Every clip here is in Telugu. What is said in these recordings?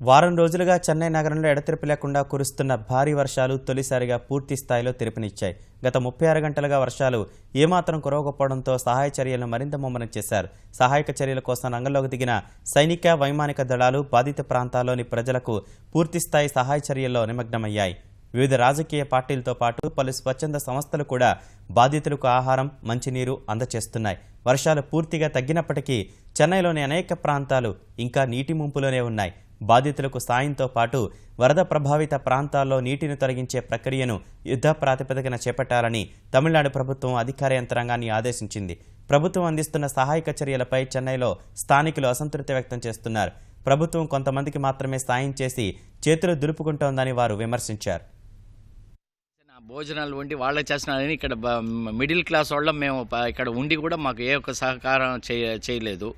వారం రోజులుగా చెన్నై నగరంలో ఎడతెరిపి లేకుండా కురుస్తున్న భారీ వర్షాలు తొలిసారిగా పూర్తి స్థాయిలో తెరిపినిచ్చాయి. గత ముప్పై ఆరు గంటలుగా వర్షాలు ఏమాత్రం కురవకపోవడంతో సహాయ చర్యలను మరింత ముమ్మరం చేశారు. సహాయక చర్యల కోసం రంగంలోకి దిగిన సైనిక వైమానిక దళాలు బాధిత ప్రాంతాల్లోని ప్రజలకు పూర్తిస్థాయి సహాయ చర్యల్లో నిమగ్నమయ్యాయి. వివిధ రాజకీయ పార్టీలతో పాటు పలు స్వచ్ఛంద సంస్థలు కూడా బాధితులకు ఆహారం మంచినీరు అందచేస్తున్నాయి. వర్షాలు పూర్తిగా తగ్గినప్పటికీ చెన్నైలోని అనేక ప్రాంతాలు ఇంకా నీటి ముంపులోనే ఉన్నాయి. బాధితులకు సాయంతో పాటు వరద ప్రభావిత ప్రాంతాల్లో నీటిని తొలగించే ప్రక్రియను యుద్ధ ప్రాతిపదికన చేపట్టాలని తమిళనాడు ప్రభుత్వం అధికార యంత్రాంగాన్ని ఆదేశించింది. ప్రభుత్వం అందిస్తున్న సహాయక చర్యలపై చెన్నైలో స్థానికులు అసంతృప్తి వ్యక్తం చేస్తున్నారు. ప్రభుత్వం కొంతమందికి మాత్రమే సాయం చేసి చేతులు దులుపుకుంటోందని వారు విమర్శించారు. భోజనాలు వండి వాళ్ళే చేస్తున్నారని ఇక్కడ మిడిల్ క్లాస్ వాళ్ళం మేము ఇక్కడ ఉండి కూడా మాకు ఏ ఒక్క సహకారం చేయ చేయలేదు.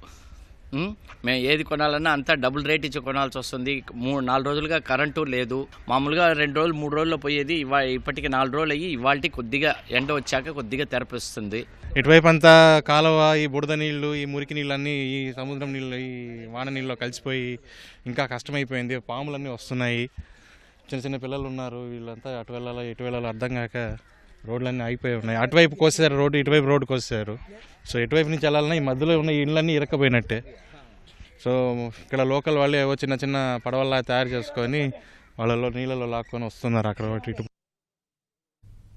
మేము ఏది కొనాలన్నా అంతా డబుల్ రేట్ ఇచ్చి కొనాల్సి వస్తుంది. మూడు నాలుగు రోజులుగా కరెంటు లేదు. మామూలుగా రెండు రోజులు మూడు రోజుల్లో పోయేది ఇవా ఇప్పటికి నాలుగు రోజులు అయ్యి ఇవాళ కొద్దిగా ఎండ వచ్చాక కొద్దిగా తెరపిస్తుంది. ఇటువైపు అంతా కాలువ ఈ బుడద నీళ్ళు ఈ మురికి నీళ్ళు అన్నీ ఈ సముద్రం నీళ్ళు ఈ వాన నీళ్ళు కలిసిపోయి ఇంకా కష్టమైపోయింది. పాములన్నీ వస్తున్నాయి. చిన్న చిన్న పిల్లలు ఉన్నారు. వీళ్ళంతా అటు వెళ్ళాలో ఇటు వెళ్ళాలో అర్థం కాక రోడ్లన్నీ ఆగిపోయి ఉన్నాయి. అటువైపు కోసారు రోడ్డు ఇటువైపు రోడ్డు కోసారు సో ఎటువైపు నుంచి వెళ్ళాలన్నా ఈ మధ్యలో ఉన్న ఇళ్ళన్నీ ఇరకపోయినట్టే సో ఇక్కడ లోకల్ వాళ్ళే ఏవో చిన్న చిన్న పడవల్లా తయారు చేసుకొని వాళ్ళలో నీళ్ళలో లాక్కొని వస్తున్నారు అక్కడ ఒకటి ఇటు